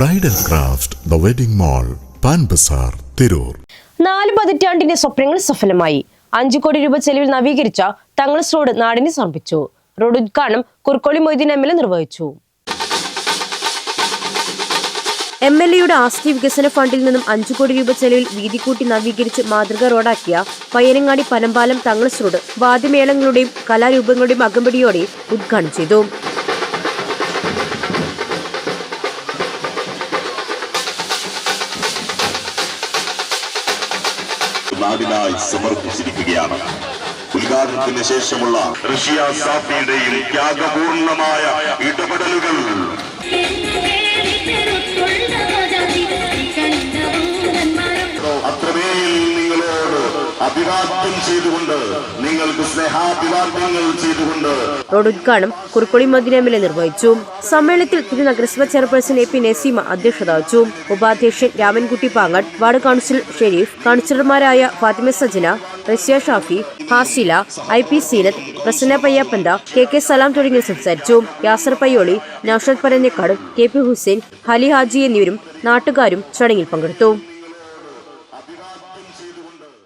Bridal craft the wedding mall Pan Bazar Tirur നാല് പതിറ്റാണ്ടിന്റെ സ്വപ്നങ്ങൾ സഫലമായി. അഞ്ചു കോടി രൂപ ചെലവിൽ നവീകരിച്ച തങ്ങളസ് റോഡ് നാടിന് സമർപ്പിച്ചു. റോഡ് ഉദ്ഘാടനം Kurukkoli Moideen M L A നിർവഹിച്ചു. എം എൽ എയുടെ ആസ്തി വികസന ഫണ്ടിൽ നിന്നും അഞ്ചു കോടി രൂപ ചെലവിൽ വീതി കൂട്ടി നവീകരിച്ച് മാതൃക റോഡാക്കിയ പയ്യനങ്ങാടി പനമ്പാലം തങ്ങളസ് റോഡ് വാദ്യമേളങ്ങളുടെയും കലാരൂപങ്ങളുടെയും അകമ്പടിയോടെ ഉദ്ഘാടനം ചെയ്തു. നാടിനായി സമർപ്പിച്ചിരിക്കുകയാണ്. ഉദ്ഘാടനത്തിന് ശേഷമുള്ള റഷ്യ സാഫിയുടെയും ത്യാഗപൂർണമായ ഇടപെടലുകൾ അഭിവാദ്യം ചെയ്തുകൊണ്ട് നിങ്ങൾക്ക് സ്നേഹാഭിവാദ്യങ്ങൾ ചെയ്തുകൊണ്ട്. റോഡ് ഉദ്ഘാടനം Kurukkoli Madina M L A നിർവഹിച്ചു. സമ്മേളനത്തിൽ തിരു നഗരസഭ ചെയർപേഴ്സൺ എ പി നസീമ അധ്യക്ഷത വഹിച്ചു. ഉപാധ്യക്ഷൻ Ramankutty Pangat ward council Sharif കൌൺസിലർമാരായ Fathima Sajana Rashya Shafi Hasila I P Seenath Prasanna Payyappantha K K Salam തുടങ്ങിയവർ സംസാരിച്ചു. യാസർ പയ്യോളി നൌഷദ് പരഞ്ഞക്കാട് കെ പി ഹുസൈൻ ഹലി ഹാജി എന്നിവരും നാട്ടുകാരും ചടങ്ങിൽ പങ്കെടുത്തു.